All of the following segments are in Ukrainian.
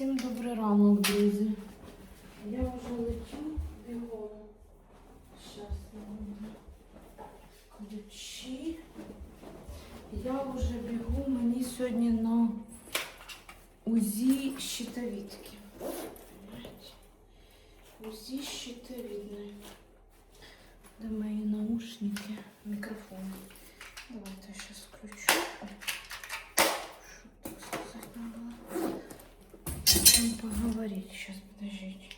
Всім добрий ранок, друзі. Я вже лечу бігом. Щас ключі. Я вже бігу, мені сьогодні на УЗІ щитовідки. УЗІ щитовідної. Де мої наушники, мікрофон. Давайте я Там поговорить. Сейчас, подождите.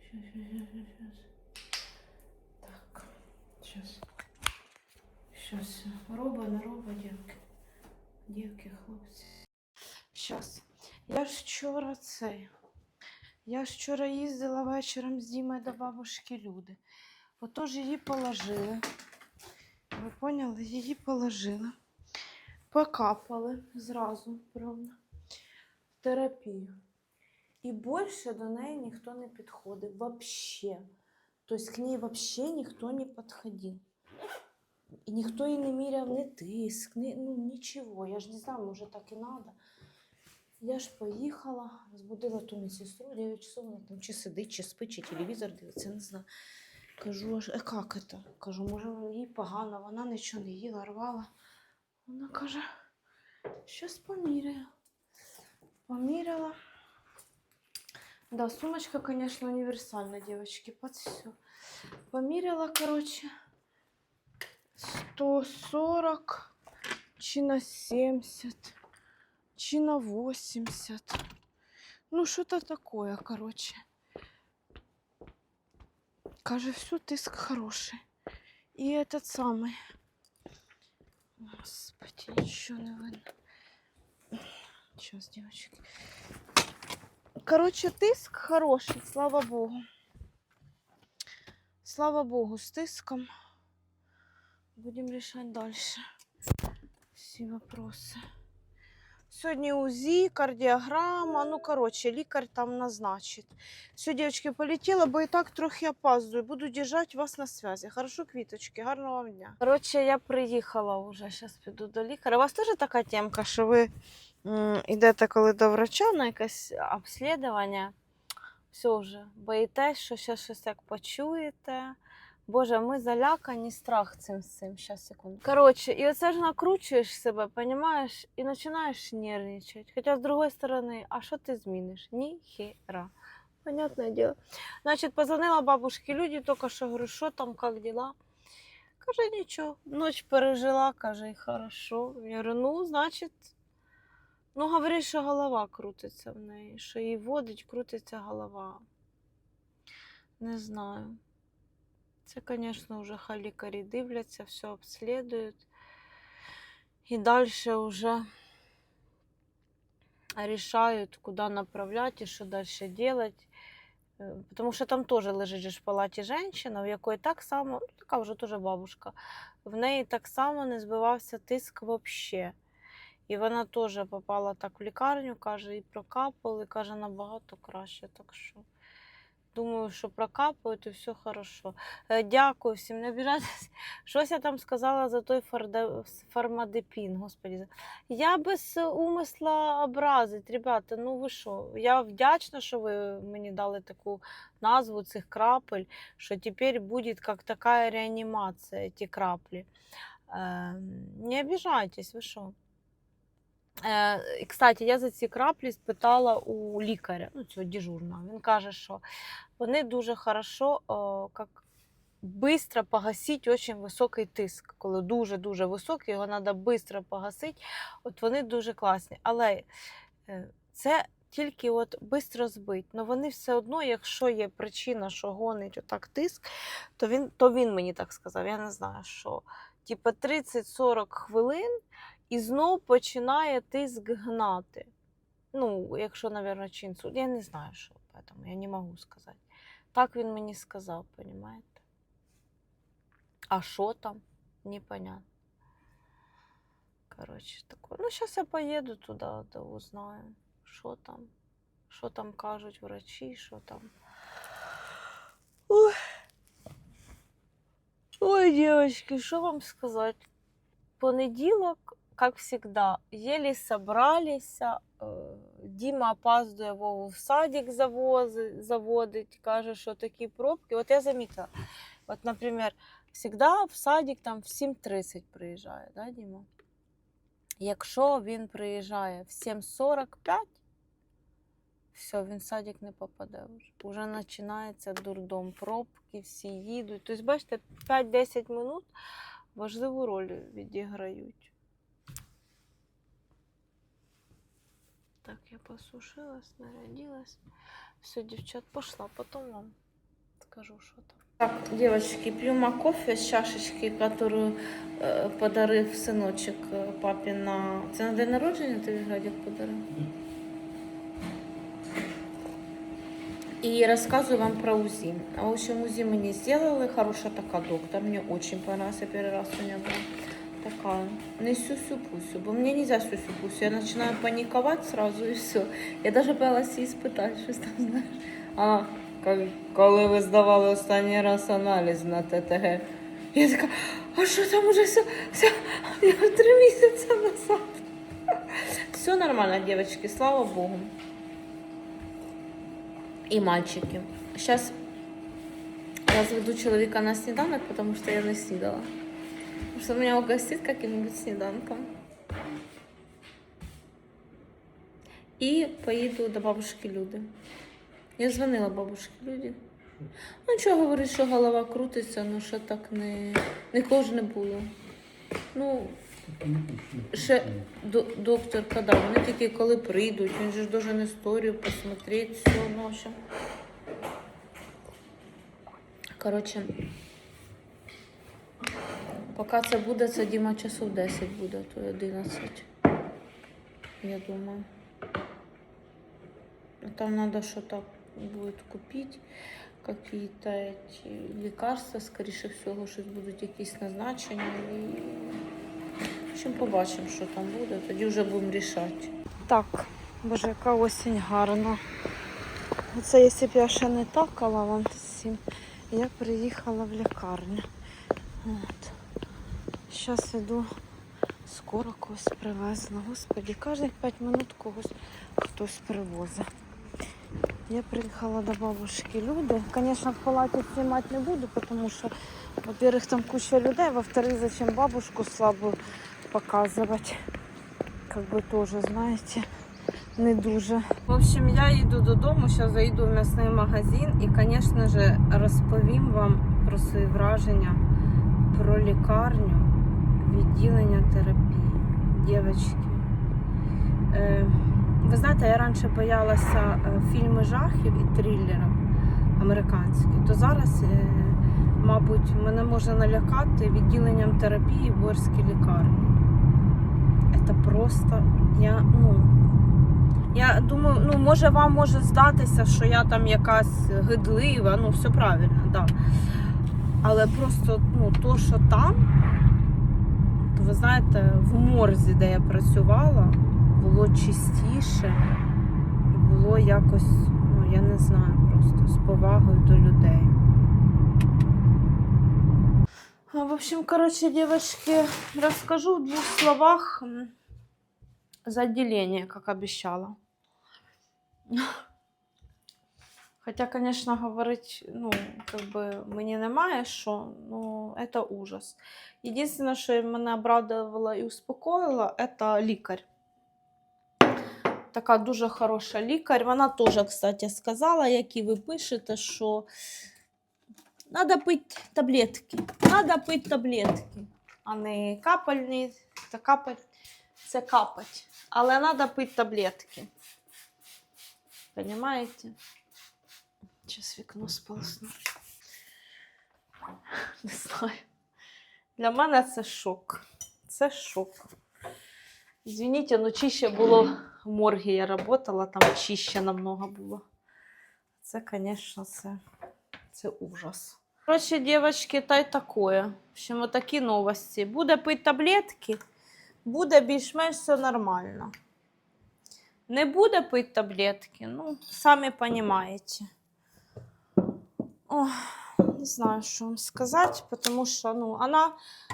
Сейчас, сейчас, сейчас, сейчас. Так, сейчас. Сейчас. Роба, не роба, дівки. Дівки, хлопці. Сейчас. Я ж вчора цей. Я ж вчора їздила вечором з Дімою до бабушки Люди. Отож її положили. Ви поняли? Її положили. Покапали зразу, правда, в терапію. І більше до неї ніхто не підходив. Вообще. Тобто к ней вообще ніхто не підходив. І ніхто їй не міряв ні тиск, ні, ну нічого. Я ж не знаю, може так і треба. Я ж поїхала, збудила ту медсестру, 9 часов вона там чи сидить, чи спить, чи телевізор дивиться, не знаю. Кажу, аж, е, як це? Кажу, може, їй погано, вона нічого не їла, рвала. Вона каже, щось поміряю. Поміряла. Да, сумочка, конечно, универсальная, девочки, под все. Померила, короче, 140, чи на 70, чи на 80. Ну, что-то такое, короче. Каже, все, тиск хороший. И этот самый. Господи, ничего не видно. Сейчас, девочки. Короче, тиск хороший, слава Богу. Слава Богу, з тиском. Будемо рішати далі всі вопроси. Сьогодні УЗІ, кардіограма, ну, коротше, лікар там назначить. Все, дівчатки, полетіла, бо і так трохи опаздую. Буду держати вас на зв'язі. Хорошо, квіточки, гарного вам дня. Коротше, я приїхала вже, зараз піду до лікаря. У вас теж така темка, що ви йдете коли до врача на якесь обслідування, все вже, боїтесь, що ще щось так почуєте. Боже, ми залякані страх цим цим. Щас, секунду. Коротше, і оце ж накручуєш себе, понімаєш, і починаєш нервничати. Хоча з другої сторони, а що ти зміниш? Ніхера. Понятное дело. Значить, позвонила бабушке Люді, тільки що говорю, що там, як діла? Каже, нічого. Ніч пережила, каже, і хорошо. Я говорю, ну, значить, ну, говорить, що голова крутиться в неї, що їй водить, крутиться голова. Не знаю. Це, звісно, вже хай лікарі дивляться, все обслідують. І далі вже рішають, куди направляти і що далі робити. Тому що там теж лежить в палаті жінка, в якої так само, ну, така вже теж бабушка, в неї так само не збивався тиск взагалі. І вона теж попала так в лікарню, каже, і прокапали, каже, набагато краще. Так що думаю, що прокапають і все хорошо. Е, Дякую всім, не обіжайтесь. Щось я там сказала за той фармадепін, господі. Я без умисла образить, ребята, ну ви що? Я вдячна, що ви мені дали таку назву цих крапель, що тепер буде як така реанімація, ті краплі. Е, не обіжайтесь, ви що? Е, кстати, я за ці краплі спитала у лікаря, ну, цього дежурного. Він каже, що вони дуже хорошо, о, як быстро погасити очень високий тиск. Коли дуже-дуже високий, його треба швидко погасити. От вони дуже класні. Але е, це тільки от швидко збить. Ну вони все одно, якщо є причина, що гонить отак тиск, то він, то він мені так сказав. Я не знаю, що. Типа 30-40 хвилин і знов починає тиск гнати. Ну, якщо, мабуть, чи інсульт. Я не знаю, що, поэтому я не можу сказати. Так він мені сказав, понимаєте? А що там? Непонятно. Коротше, таке. Ну, зараз я поїду туди, да узнаю, що там. Що там кажуть врачі, що там. Ой, Ой, девочки, що вам сказати? Понеділок, як завжди, еле собралися, е, Діма опаздує Вову в садик завози, заводить, каже, що такі пробки. От я замітила. От, наприклад, завжди в садик там в 7.30 приїжджає, да, Діма? Якщо він приїжджає в 7.45, все, він в садик не попаде вже. Уже починається дурдом, пробки, всі їдуть. Тобто, бачите, 5-10 минут важливу роль відіграють. Так, я посушилась, нарядилась. Все, девчат, пошла, потом вам скажу, что там. Так, девочки, пью кофе с чашечки, которую э, подарив синочок э, папі на... Це на день народження тобі Градік подарив? И рассказываю вам про УЗИ. В общем, УЗИ мы не сделали. Хорошая такая доктор. Мне очень понравилась. Я первый раз у нее была Такая. Не сюсю-пусю. Бо мне нельзя сюсю-пусю. Я начинаю паниковать сразу и все. Я даже боялась спитати, щось там, знаєш. А, коли ви здавали останній раз аналіз на ТТГ. Я така, а що там уже все? все? Я три місяці назад. Все нормально, девочки, слава Богу. И мальчики. Сейчас разведу человека на снеданок, потому что я не снидала. Что меня угостит каким-нибудь снеданком. И поеду до бабушки Люди. Я дзвонила бабушці Люді. Ну, нічого говорить, що голова крутиться, ну що так не, не було. Ну, ще до, доктор казав, вони тільки коли прийдуть, він же ж должен історію посмотреть, все, ну, общем. Коротше, поки це буде, це Діма часов 10 буде, то 11. Я думаю. Ну, Там надо что-то будет купить, какие-то эти лекарства, скоріше всього, щось будуть якісь назначення. І... В общем, побачимо, що там буде, тоді вже будемо рішати. Так, боже, яка осінь гарна. Оце якщо б я ще не такала вам всім, я приїхала в лікарню. От. Зараз іду, скоро когось привезла. Господи, кожних 5 минут когось хтось привозить. Я приїхала до бабушки Люди. Звісно, в палаті знімати не буду, тому що, во-первых, там куча людей, во-вторых, зачем бабушку слабу показувати. Как бы тоже, знаєте, не дуже. В общем, я йду додому, зараз зайду в м'ясний магазин і, звісно ж, розповім вам про свої враження про лікарню, відділення терапії. Дівчатки. Е, ви знаєте, я раніше боялася е, фільми жахів і трилерів американських, то зараз, е, мабуть, мене можна налякати відділенням терапії в Борській лікарні. Це просто я, ну, я думаю, ну, може вам може здатися, що я там якась гидлива, ну, все правильно, так. Да. Але просто ну, то, що там, ви знаєте, в морзі, де я працювала, було чистіше і було якось, ну я не знаю, просто з повагою до людей. В общем, короче, девочки, расскажу в двух словах за отделение, как обещала. Хотя, конечно, говорить, ну, как бы мені немає що, ну, это ужас. Единственное, що мене обрадовало і успокоїло, это лікар. Така дуже хороша лікар. Вона теж, кстати, сказала, як і ви пишете, що треба пити таблетки. Треба пити таблетки, а не капальні. Це капать, це капать. Але треба пити таблетки. Понимаете? Сейчас вікно сполосну. Не знаю. Для мене це шок. Це шок. Извините, ну чище було в моргі я работала, там чище намного було. Це, конечно, це, це ужас. Короче, девочки, та й такое. В общем, такі новості. Буде пити таблетки, буде більш-менш все нормально. Не буде пити таблетки, ну, самі розумієте. Не знаю, що вам сказати, тому що ну, вона,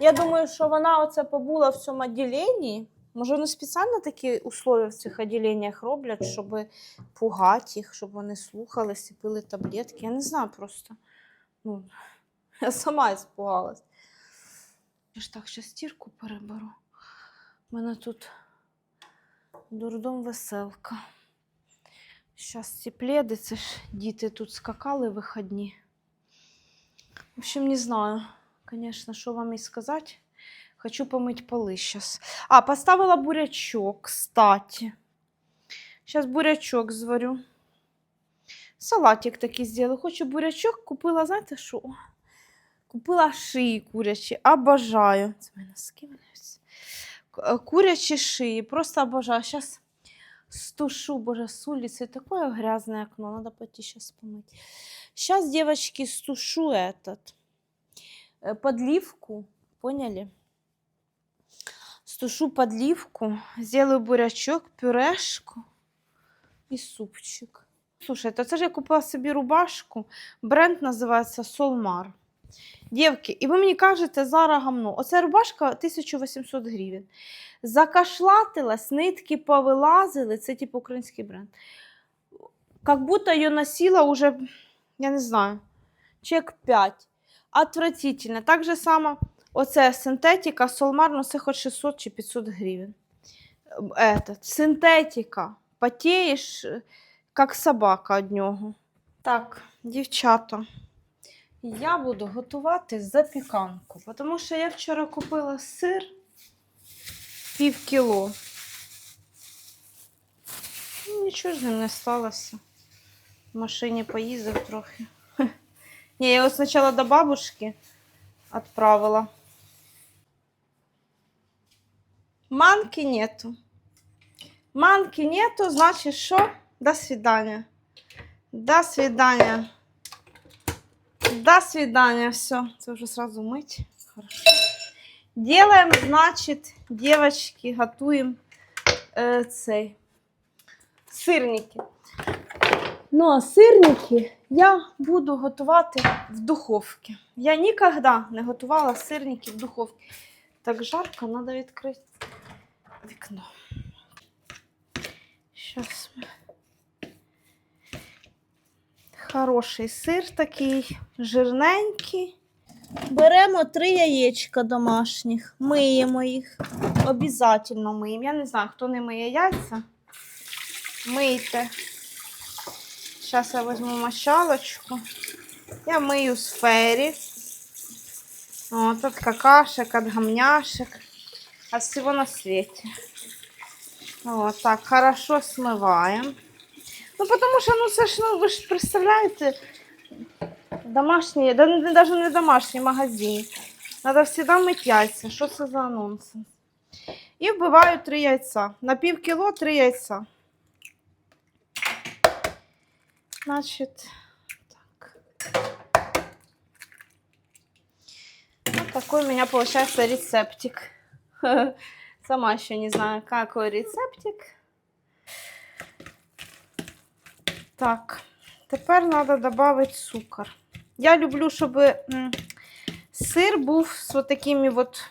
я думаю, що вона оце побула в цьому відділенні, Може, вони спеціально такі условия в цих відділеннях роблять, щоб пугати їх, щоб вони слухались і пили таблетки. Я не знаю просто. Ну, я сама іспугалась. Я ж так ще стірку переберу. У мене тут дурдом веселка. Зараз ці пледи, це ж діти тут скакали вихідні. В общем, не знаю, конечно, що вам і сказати. Хочу помыть полы сейчас. А, поставила бурячок, кстати. Сейчас бурячок зварю. Салатик такий сделаю. Хочу бурячок. Купила, знаєте що? Купила шиї курячі. Обожаю. Це мої носки валяються. К- е, Курячі шиї. Просто обожаю. Сейчас стушу, боже, с улицы такое грязное окно. Надо пойти сейчас помыть. Сейчас, девочки, стушу этот э, подливку. Поняли? Стушу подливку, сделаю бурячок, пюрешку і супчик. Слушайте, це ж я купила собі рубашку. Бренд називається Солмар. Дівки, і ви мені кажете, зараз гамно. Оця рубашка 1800 гривень. Закашлатилась, нитки повилазили. Це типу український бренд. Как будто її носила уже, я не знаю, чек 5. Отвратительно. Так же само Оце синтетика, Солмар, ну хоч 600 чи 500 гривень. Этот, синтетика. Потієш, е, як собака від нього. Так, дівчата, я буду готувати запіканку, тому що я вчора купила сир пів кіло. Нічого ж не сталося. В машині поїздив трохи. Ні, я його спочатку до бабушки отправила. Манки нету. Манки нету, значит, что? До свидания. До свидания. До свидания. Все. Это уже сразу мыть. Хорошо. Делаем, значит, девочки, готуем э, цей сирники. Ну, а сирники я буду готувати в духовці. Я ніколи не готувала сирники в духовці. Так жарко, треба відкрити вікно. Сейчас. Хороший сир такий, жирненький. Беремо три яєчка домашніх, миємо їх. Обязательно миємо. Я не знаю, хто не миє яйця. Мийте. Зараз я візьму мочалочку. Я мию з фері. От, от какашек, от гамняшек. От всего на свете. Вот так, хорошо смываем. Ну, потому что, ну, це ж, ну, ви ж представляєте, домашній, да, даже не домашній магазин. Надо всегда мыть яйця. Що це за нонсенс? І вбиваю три яйця. На пів кіло три яйця. Значит, так. Вот такой у меня получается рецептик. Сама еще не знаю, какой рецептик. Так, тепер треба додати цукор. Я люблю, щоб м, сир був з от такими от,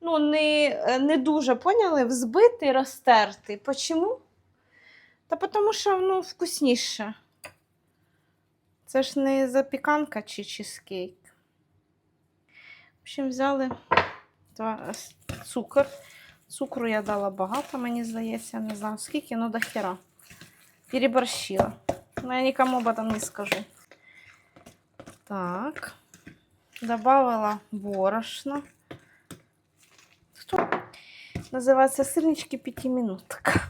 ну, не, не дуже, поняли, взбитий, розтертий. Почому? Та тому що ну, вкусніше. Це ж не запіканка чи чизкейк. В общем, взяли та, с- цукор. Цукру я дала багато, мені здається, не знаю скільки, ну до хера. Переборщила. Но я никому об этом не скажу. Так. Добавила борошно. Что? Называется сырнички пятиминутка.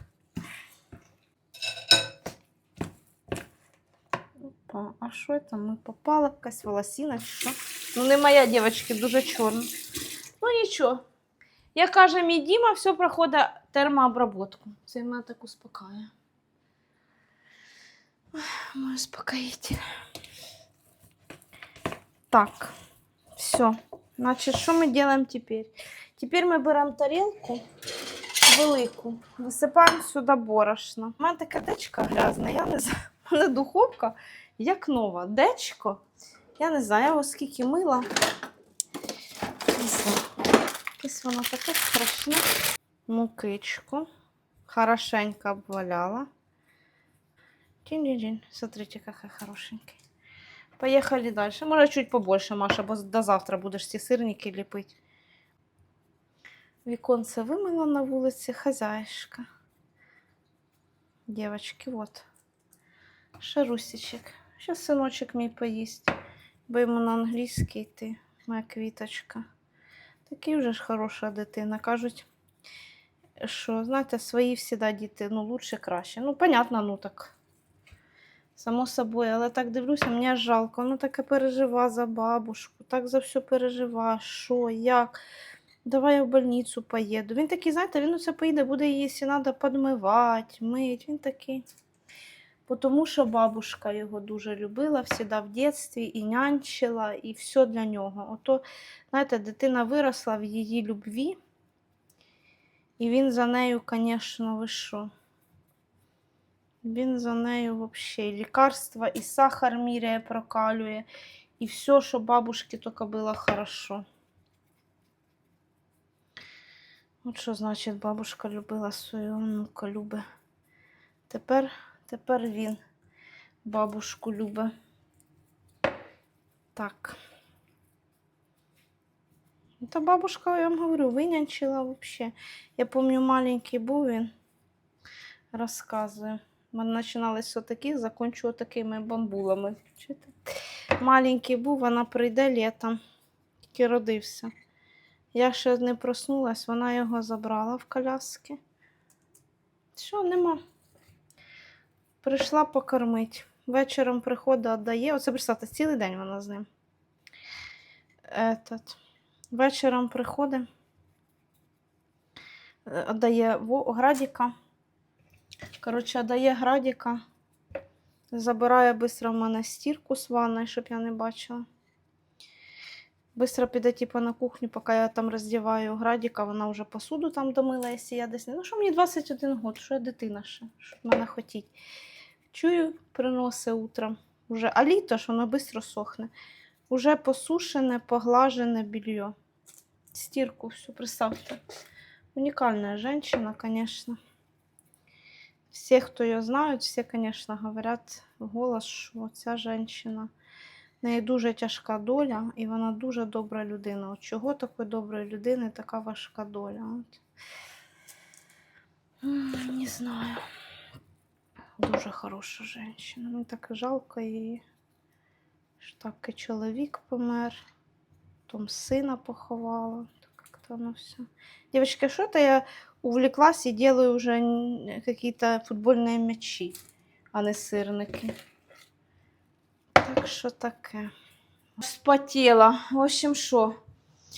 Що це? Ми попала якась волосина чи що? Ну, не моя, дівчатки, дуже чорна. Ну нічого. Як каже мій Діма, все проходить термообработку. Це мене так успокаює. Ой, Мой успокоитель. Так, все. Значит, что мы делаем теперь? Теперь мы берем тарелку велику, висипаємо сюди борошно. У мене таке дечко грязне, я не знаю. У мене духовка як нова. Дечко. Я не знаю, його мила. Якесь воно таке страшне. мукичку. Хорошенько обваляла. Тинь-динь-динь. Смотрите, какая хорошенькая. Поехали дальше. Может, чуть побольше, Маша, бо до завтра будеш ці сирники ліпити. Віконце вимила на вулиці хазяюшка. Девочки, вот. Шарусічек. Щас синочок мій поїсть, бо йому на англійський йти, моя квіточка. Такий вже ж хороша дитина. Кажуть, що, знаєте, свої всіда діти, ну, лучше краще. Ну, понятно, ну так. Само собою, але так дивлюся, мені жалко. Ну таке пережива за бабушку, так за все пережива. Що, як? Давай я в больницю поїду. Він такий, знаєте, він оце поїде, буде її, якщо треба, підмивати, мить. Він такий. Бо Тому що бабушка його дуже любила, всіда в дитинстві і нянчила, і все для нього. Ото, знаєте, дитина виросла в її любві, і він за нею, звісно, ви? Він за нею взагалі лікарства, і сахар міряє, прокалює, і все, що бабушці тільки було хорошо. От що значить бабушка любила свою внука, любить. Тепер, тепер він бабушку любить. Так. Ну, Та бабушка, я вам говорю, винянчила взагалі. Я пам'ятаю, маленький був він, розказує. У мене починалися отакі, закінчую такими бамбулами. Чуєте? Маленький був, вона прийде літом, тільки родився. Я ще не проснулась, вона його забрала в коляски. Що, нема. Прийшла покормить. Вечором приходить, віддає. Оце представте, цілий день вона з ним. Этот. Вечором приходить, е, віддає градіка. Коротше, дає градіка, забирає швидко в мене стірку з ванної, щоб я не бачила. Быстро піде типу, на кухню, поки я там роздіваю градіка, вона вже посуду там домила, якщо я десь не. Ну, що мені 21 год, що я дитина ще, що мене хотіть. Чую, приносить утром. Уже, а літо ж воно швидко сохне. Уже посушене, поглажене белье. Стірку всю, представте. Унікальна жінка, звісно. Все, хто її знають, всі, звісно, говорять в голос, що ця жінка, в неї дуже тяжка доля, і вона дуже добра людина. От чого такої доброї людини така важка доля? От. Не знаю. Дуже хороша жінка. Мені так жалко її. Що так і чоловік помер, потім сина поховала. Так воно все. Девочки, что-то я увлеклась и делаю уже какие-то футбольные мячи, а не сырники. Так що таке. Спотела. В общем, що?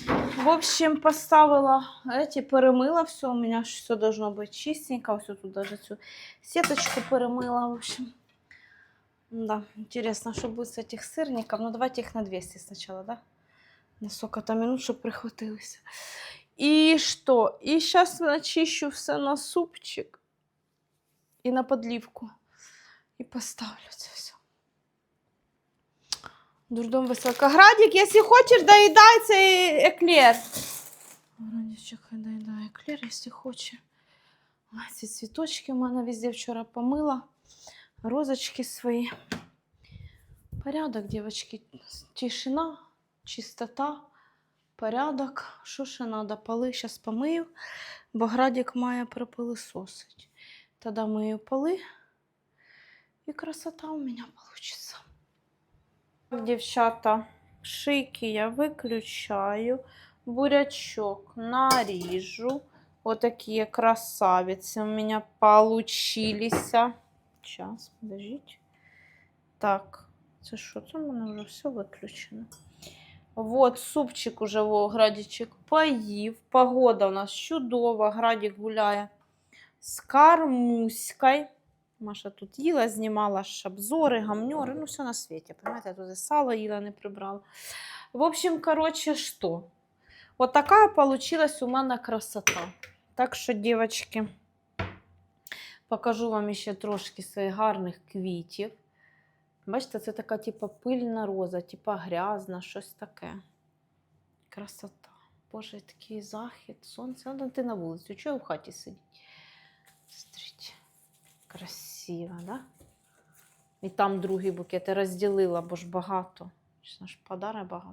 В общем, поставила эти, перемила все. У меня все должно быть чистенько. Все тут даже цю сеточку перемила. В общем. Да, интересно, что будет с этих сырников. Ну, давайте их на 200 сначала, да? На сколько-то минут, чтобы прихватилось. И что? И сейчас начищу все на супчик и на подливку. И поставлю це все. Дурдом високоградик, если хочешь, доедай цей еклер. Градичок, хай доїдає еклер, если хоче. Ой, ці цвіточки в мене везде вчора помила. Розочки свої. Порядок, девочки. Тишина, чистота, порядок. Що ще треба? Поли зараз помию, бо градик має пропилисосить. Тоді мию поли, і красота у мене получится. Дівчата, шийки я виключаю, бурячок наріжу. Отакі красавиці у мене получились. Сейчас, подождите. Так, це що? Це в мене вже все виключено. Вот, супчик уже во, градічик поїв. Погода у нас чудова. Градік гуляє з кармуською. Маша тут їла, знімала обзори, гамньори, ну все на світі. Понимаете, я тут і сало їла, не прибрала. В общем, короче, что? Вот такая получилась у мене красота. Так що, дівчатки, покажу вам ще трошки своїх гарних квітів. Бачите, це така, типу, пильна роза, типу грязна, щось таке. Красота. Боже, такий захід, сонце. Надо йти на вулицю. Чого в хаті сидіть? Смотрите. Красиво, да? І там другий букет. Я розділила, бо ж багато. Ж, подарунок багато.